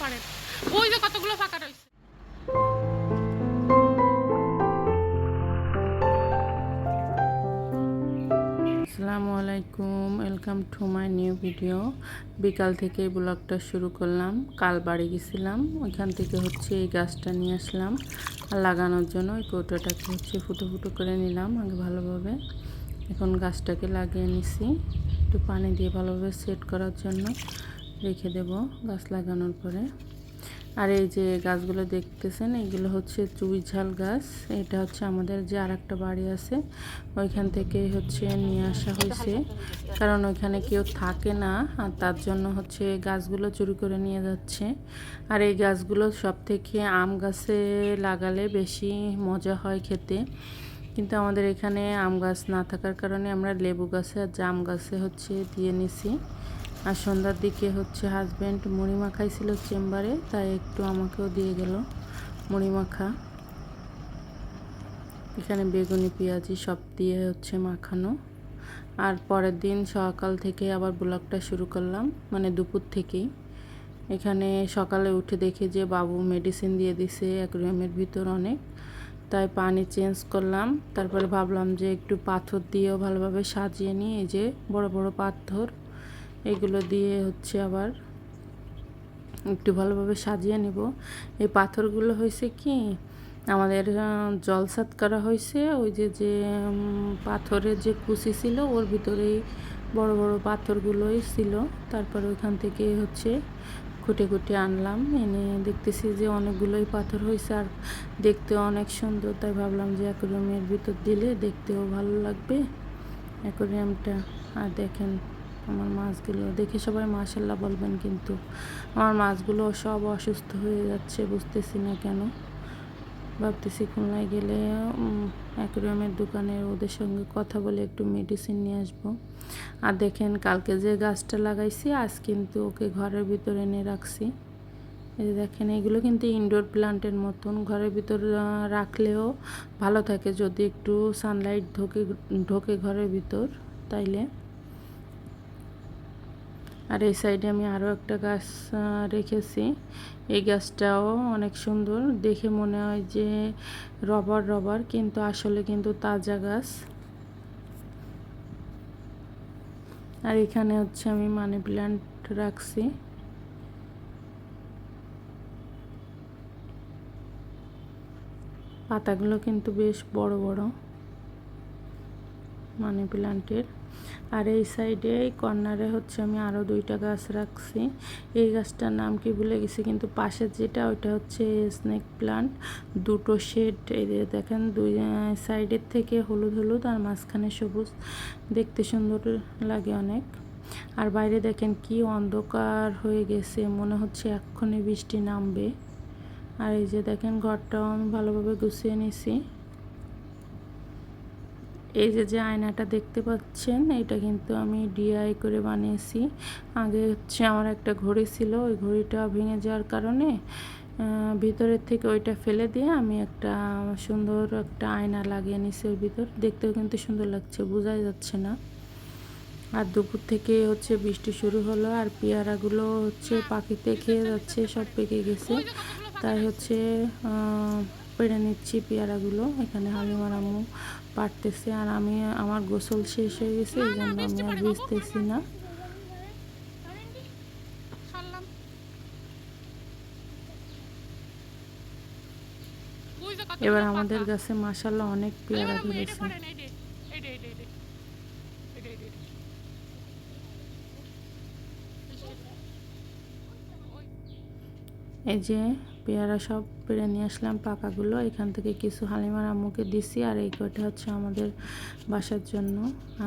পারেন। ওই যে কতগুলো ফাঁকা রয়েছে। আসসালামু আলাইকুম welcome to my new video বিকাল থেকে ব্লগটা শুরু করলাম। কাল বাড়ি গেছিলাম। ওইখান থেকে হচ্ছে এই গাছটা নিয়ে আসলাম। লাগানোর জন্য ওই কৌটোটাকে হচ্ছে ফুটো ফুটো করে নিলাম আগে ভালোভাবে। এখন গাছটাকে লাগিয়ে নিছি। একটু পানি দিয়ে ভালোভাবে সেট করার জন্য। রেখে দেব গাছ লাগানোর পরে। আর এই যে গাছগুলো দেখতেছেন, এগুলো হচ্ছে চুই ঝাল গাছ। এটা হচ্ছে আমাদের যে আর একটা বাড়ি আছে, ওইখান থেকে হচ্ছে নিয়ে আসা হয়েছে। কারণ ওইখানে কেউ থাকে না, আর তার জন্য হচ্ছে গাছগুলো চুরি করে নিয়ে যাচ্ছে। আর এই গাছগুলো সব থেকে আম গাছে লাগালে বেশি মজা হয় খেতে। কিন্তু আমাদের এখানে আম গাছ না থাকার কারণে আমরা লেবু গাছে আর জাম গাছে হচ্ছে দিয়ে নিছি। আর সন্ধ্যার দিকে হচ্ছে হাজব্যান্ড মুড়ি মাখাইছিল চেম্বারে, তাই একটু আমাকেও দিয়ে গেল মুড়ি এখানে বেগুনি, পেঁয়াজি সব দিয়ে হচ্ছে মাখানো। আর পরের দিন সকাল থেকে আবার ব্লগটা শুরু করলাম মানে দুপুর থেকেই। এখানে সকালে উঠে দেখি যে বাবু মেডিসিন দিয়ে দিছে অ্যাকুরিয়ামের ভিতর অনেক। তাই পানি চেঞ্জ করলাম, তারপরে ভাবলাম যে একটু পাথর দিয়েও ভালোভাবে সাজিয়ে নিই, এই যে বড় বড় পাথর। এগুলো দিয়ে হচ্ছে আবার একটু ভালোভাবে সাজিয়ে নেব। এই পাথরগুলো হয়েছে কি, আমাদের জলসাত করা হয়েছে। ওই যে যে পাথরের যে কুচি ছিল, ওর ভিতরেই বড় বড় পাথরগুলোই ছিল। তারপর ওইখান থেকে হচ্ছে খুঁটে খুঁটে আনলাম। এনে দেখতেছি যে অনেকগুলোই পাথর হয়েছে আর দেখতে অনেক সুন্দর। তাই ভাবলাম যে অ্যাকোরিয়ামের ভিতর দিলে দেখতেও ভালো লাগবে। অ্যাকোরিয়ামটা, আর দেখেন আমার মাছগুলো। দেখে সবাই মাশাল্লাহ বলবেন কিন্তু আমার মাছগুলো সব অসুস্থ হয়ে যাচ্ছে, বুঝতেছি না কেন। ভাবতেছি খুলনায় গেলে অ্যাকোরিয়ামের দোকানে ওদের সঙ্গে কথা বলে একটু মেডিসিন নিয়ে আসব। আর দেখেন কালকে যে গাছটা লাগাইছি, আজ কিন্তু ওকে ঘরের ভিতরে এনে রাখছি। এই যে দেখেন, এগুলো কিন্তু ইনডোর প্লান্টের মতন। ঘরের ভিতর রাখলেও ভালো থাকে যদি একটু সানলাইট ঢোকে ঢোকে ঘরের ভিতর, তাইলে। আর এই সাইডে আমি আরও একটা গাছ রেখেছি। এই গাছটাও অনেক সুন্দর। দেখে মনে হয় যে রবার রবার, কিন্তু আসলে কিন্তু তাজা গাছ। আর এখানে হচ্ছে আমি মানি প্ল্যান্ট রাখছি। পাতাগুলো কিন্তু বেশ বড় বড় মানি প্ল্যান্টের আর এই সাইডে, এই কর্নারে হচ্ছে আমি আরও দুইটা গাছ রাখছি। এই গাছটার নাম কি ভুলে গেছি, কিন্তু পাশে যেটা, ওইটা হচ্ছে স্নেক প্লান্ট দুটো শেড, এই দেখেন, দুই সাইডের থেকে হলুদ হলুদ আর মাঝখানে সবুজ। দেখতে সুন্দর লাগে অনেক। আর বাইরে দেখেন কি অন্ধকার হয়ে গেছে, মনে হচ্ছে এক্ষুনি বৃষ্টি নামবে। আর এই যে দেখেন, ঘরটাও আমি ভালোভাবে গুছিয়ে নিছি। এই যে যে আয়নাটা দেখতে পাচ্ছেন, এটা কিন্তু আমি ডিআই করে বানিয়েছি। আগে হচ্ছে আমার একটা ঘড়ি ছিল, ওই ঘড়িটা ভেঙে যাওয়ার কারণে ভিতরের থেকে ওইটা ফেলে দিয়ে আমি একটা সুন্দর একটা আয়না লাগিয়ে নিছি ওর ভিতর। দেখতেও কিন্তু সুন্দর লাগছে, বোঝাই যাচ্ছে না। আর দুপুর থেকে হচ্ছে বৃষ্টি শুরু হলো, আর পেয়ারাগুলো হচ্ছে পাখিতে খেয়ে যাচ্ছে, সব পেকে গেছে। তাই হচ্ছে পেড়ে নিচ্ছি পেয়ারাগুলো। এখানে হালিমার আম্মু পারতেছে আর আমি আমার গোসল শেষ হয়ে গেছে এই জন্য আমি আর ভিজতেছি না। এবার আমাদের গাছে মাসাল্লাহ অনেক পেয়ারা ধরেছে। এই যে, পেয়ারা সব পেড়ে নিয়ে আসলাম পাকাগুলো। এখান থেকে কিছু হালিমার আম্মুকে দিছি আর এই কয়টা হচ্ছে আমাদের বাসার জন্য।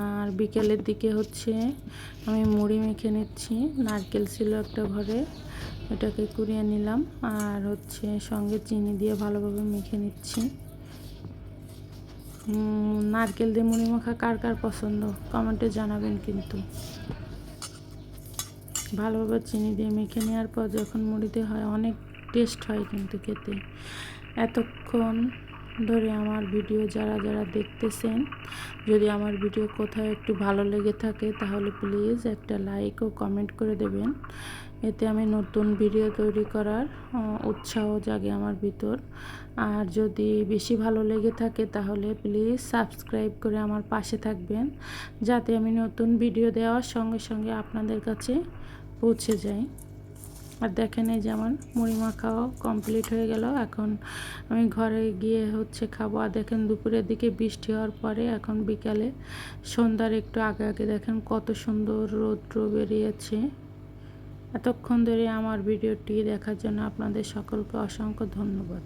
আর বিকেলের দিকে হচ্ছে আমি মুড়ি মেখে নিচ্ছি। নারকেল ছিল একটা ঘরে এটাকে কুড়িয়ে নিলাম। আর হচ্ছে সঙ্গে চিনি দিয়ে ভালোভাবে মেখে নিচ্ছি। নারকেল দিয়ে মুড়ি মাখা কার কার পছন্দ? কমেন্টে জানাবেন কিন্তু। ভালোভাবে চিনি দিয়ে মেখে নেওয়ার পর যখন মুড়িতে হয়, অনেক টেস্ট হয় কিন্তু খেতে। এতক্ষণ ধরে আমার ভিডিও যারা যারা দেখতেছেন, যদি আমার ভিডিও কোথাও একটু ভালো লেগে থাকে তাহলে প্লিজ একটা লাইক ও কমেন্ট করে দেবেন। এতে আমি নতুন ভিডিও তৈরি করার উৎসাহ জাগে আমার ভিতর। আর যদি বেশি ভালো লেগে থাকে তাহলে প্লিজ সাবস্ক্রাইব করে আমার পাশে থাকবেন, যাতে আমি নতুন ভিডিও দেওয়ার সঙ্গে সঙ্গে আপনাদের কাছে পৌঁছে যায় আর দেখেন এই যেমন মুড়ি মাখাও কমপ্লিট হয়ে গেল। এখন আমি ঘরে গিয়ে হচ্ছে খাব। আর দেখেন দুপুরের দিকে বৃষ্টি হওয়ার পরে এখন বিকালে সন্ধ্যার একটু আগে আগে দেখেন কত সুন্দর রৌদ্র বেরিয়েছে। এতক্ষণ ধরে আমার ভিডিওটি দেখার জন্য আপনাদের সকলকে অসংখ্য ধন্যবাদ।